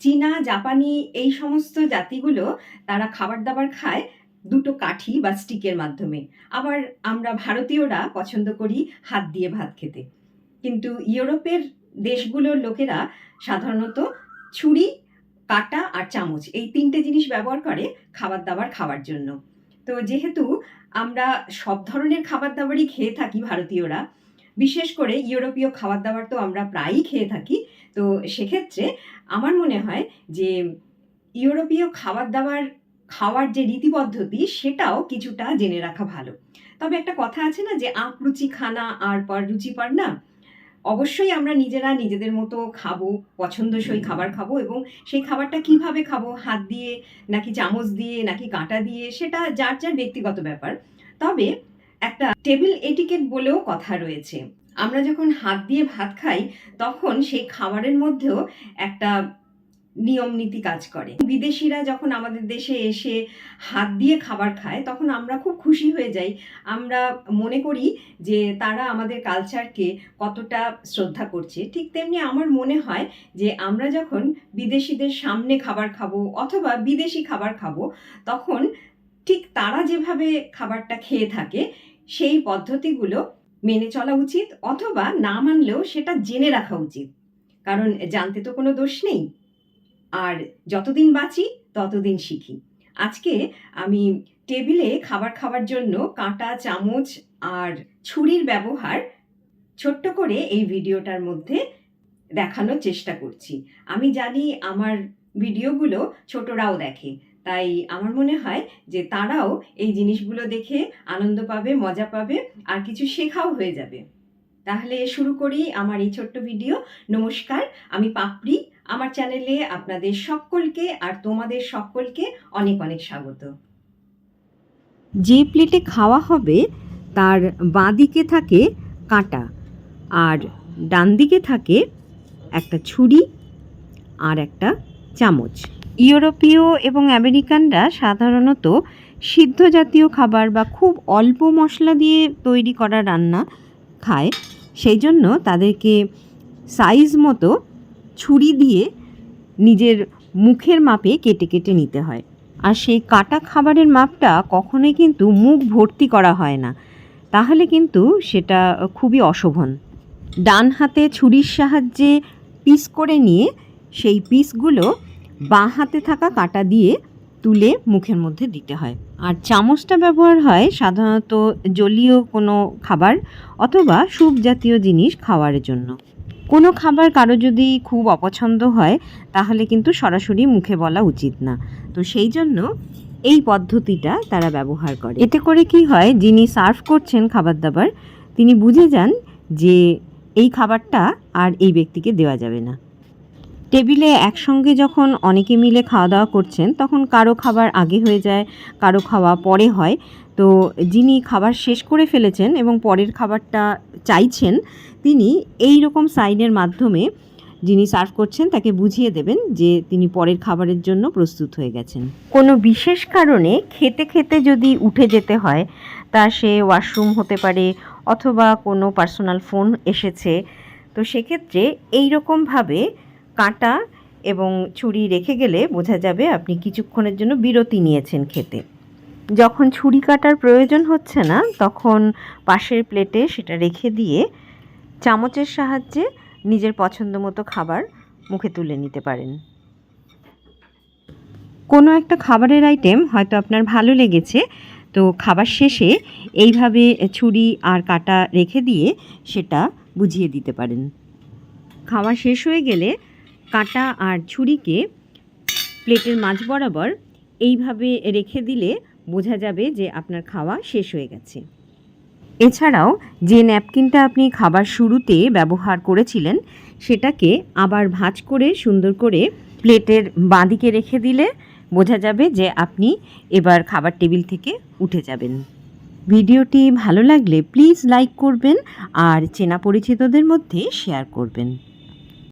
চীনা, জাপানি এই সমস্ত জাতিগুলো তারা খাবার দাবার খায় দুটো কাঠি বা স্টিকের মাধ্যমে। আবার আমরা ভারতীয়রা পছন্দ করি হাত দিয়ে ভাত খেতে। কিন্তু ইউরোপের দেশগুলোর লোকেরা সাধারণত ছুরি, কাটা আর চামচ এই তিনটে জিনিস ব্যবহার করে খাবার দাবার খাওয়ার জন্য। তো যেহেতু আমরা সব ধরনের খাবার দাবারই খেয়ে থাকি ভারতীয়রা, বিশেষ করে ইউরোপীয় খাবার দাবার তো আমরা প্রায়ই খেয়ে থাকি তো সেক্ষেত্রে আমার মনে হয় যে ইউরোপীয় খাবার দাবার খাওয়ার যে রীতি পদ্ধতি সেটাও কিছুটা জেনে রাখা ভালো। তবে একটা কথা আছে না যে আঁক রুচি খানা আর পর রুচি পার না অবশ্যই আমরা নিজেরা নিজেদের মতো খাব পছন্দসই খাবার খাব এবং সেই খাবারটা কীভাবে খাব হাত দিয়ে নাকি চামচ দিয়ে নাকি কাঁটা দিয়ে সেটা যার যার ব্যক্তিগত ব্যাপার। তবে একটা টেবিল এটিকেট বলেও কথা রয়েছে। আমরা যখন হাত দিয়ে ভাত খাই, তখন সেই খাবারের মধ্যেও একটা নিয়ম নীতি কাজ করে। বিদেশিরা যখন আমাদের দেশে এসে হাত দিয়ে খাবার খায়, তখন আমরা খুব খুশি হয়ে যাই। আমরা মনে করি যে তারা আমাদের কালচারকে কতটা শ্রদ্ধা করছে। ঠিক তেমনি আমার মনে হয় যে আমরা যখন বিদেশিদের সামনে খাবার খাব অথবা বিদেশি খাবার খাব, তখন ঠিক তারা যেভাবে খাবারটা খেয়ে থাকে সেই পদ্ধতিগুলো মেনে চলা উচিত অথবা না মানলেও সেটা জেনে রাখা উচিত। কারণ জানতে তো কোনো দোষ নেই। আর যতদিন বাঁচি, ততদিন শিখি। আজকে আমি টেবিলে খাবার খাওয়ার জন্য কাঁটা, চামচ আর ছুরির ব্যবহার ছোট্ট করে এই ভিডিওটার মধ্যে দেখানোর চেষ্টা করছি। আমি জানি আমার ভিডিওগুলো ছোটরাও দেখে। তাই আমার মনে হয় যে তারাও এই জিনিসগুলো দেখে আনন্দ পাবে, মজা পাবে আর কিছু শেখাও হয়ে যাবে। তাহলে শুরু করি আমার এই ছোট্ট ভিডিও। নমস্কার, আমি পাপড়ি। আমার চ্যানেলে আপনাদের সকলকে আর তোমাদের সকলকে অনেক অনেক স্বাগত। যে প্লেটে খাওয়া হবে তার বাঁদিকে থাকে কাঁটা আর ডান দিকে থাকে একটা ছুরি আর একটা চামচ। ইউরোপীয় এবং আমেরিকানরা সাধারণত সিদ্ধ জাতীয় খাবার বা খুব অল্প মশলা দিয়ে তৈরি করা রান্না খায়। সেই জন্য তাদেরকে সাইজ মতো ছুরি দিয়ে নিজের মুখের মাপে কেটে কেটে নিতে হয়। আর সেই কাটা খাবারের মাপটা কখনোই কিন্তু মুখ ভর্তি করা হয় না। তাহলে কিন্তু সেটা খুবই অশোভন। ডান হাতে ছুরির সাহায্যে পিস করে নিয়ে সেই পিসগুলো বাঁ হাতে থাকা কাটা দিয়ে তুলে মুখের মধ্যে দিতে হয়। আর চামচটা ব্যবহার হয় সাধারণত জলীয় কোনো খাবার অথবা স্যুপ জাতীয় জিনিস খাওয়ার জন্য। কোনো খাবার কারও যদি খুব অপছন্দ হয়, তাহলে কিন্তু সরাসরি মুখে বলা উচিত না। তো সেই জন্য এই পদ্ধতিটা তারা ব্যবহার করে। এতে করে কি হয়, যিনি সার্ভ করছেন খাবার দাবার, তিনি বুঝে যান যে এই খাবারটা আর এই ব্যক্তিকে দেওয়া যাবে না। টেবিলে একসঙ্গে যখন অনেকে মিলে খাওয়া দাওয়া করছেন, তখন কারও খাবার আগে হয়ে যায়, কারও খাওয়া পরে হয়। তো যিনি খাবার শেষ করে ফেলেছেন এবং পরের খাবারটা চাইছেন, তিনি এই রকম সাইনের মাধ্যমে যিনি সার্ভ করছেন, তাকে বুঝিয়ে দেবেন যে তিনি পরের খাবারের জন্য প্রস্তুত হয়ে গেছেন। কোনো বিশেষ কারণে খেতে খেতে যদি উঠে যেতে হয়, তা সে ওয়াশরুম হতে পারে অথবা কোনো পার্সোনাল ফোন এসেছে, তো সেক্ষেত্রে এই রকমভাবে কাঁটা এবং ছুরি রেখে গেলে বোঝা যাবে আপনি কিছুক্ষণের জন্য বিরতি নিয়েছেন খেতে। যখন ছুরি কাটার প্রয়োজন হচ্ছে না, তখন পাশের প্লেটে সেটা রেখে দিয়ে চামচের সাহায্যে নিজের পছন্দ মতো খাবার মুখে তুলে নিতে পারেন। কোনো একটা খাবারের আইটেম হয়তো আপনার ভালো লেগেছে, তো খাবার শেষে এইভাবে ছুরি আর কাটা রেখে দিয়ে সেটা বুঝিয়ে দিতে পারেন। খাওয়া শেষ হয়ে গেলে কাঁটা আর ছুরিকে প্লেটের মাঝ বরাবর এইভাবে রেখে দিলে বোঝা যাবে যে আপনার খাওয়া শেষ হয়ে গেছে। এছাড়াও যে ন্যাপকিনটা আপনি খাবার শুরুতে ব্যবহার করেছিলেন, সেটাকে আবার ভাঁজ করে সুন্দর করে প্লেটের বাঁদিকে রেখে দিলে বোঝা যাবে যে আপনি এবার খাবার টেবিল থেকে উঠে যাবেন। ভিডিওটি ভালো লাগলে প্লিজ লাইক করবেন আর চেনা পরিচিতদের মধ্যে শেয়ার করবেন।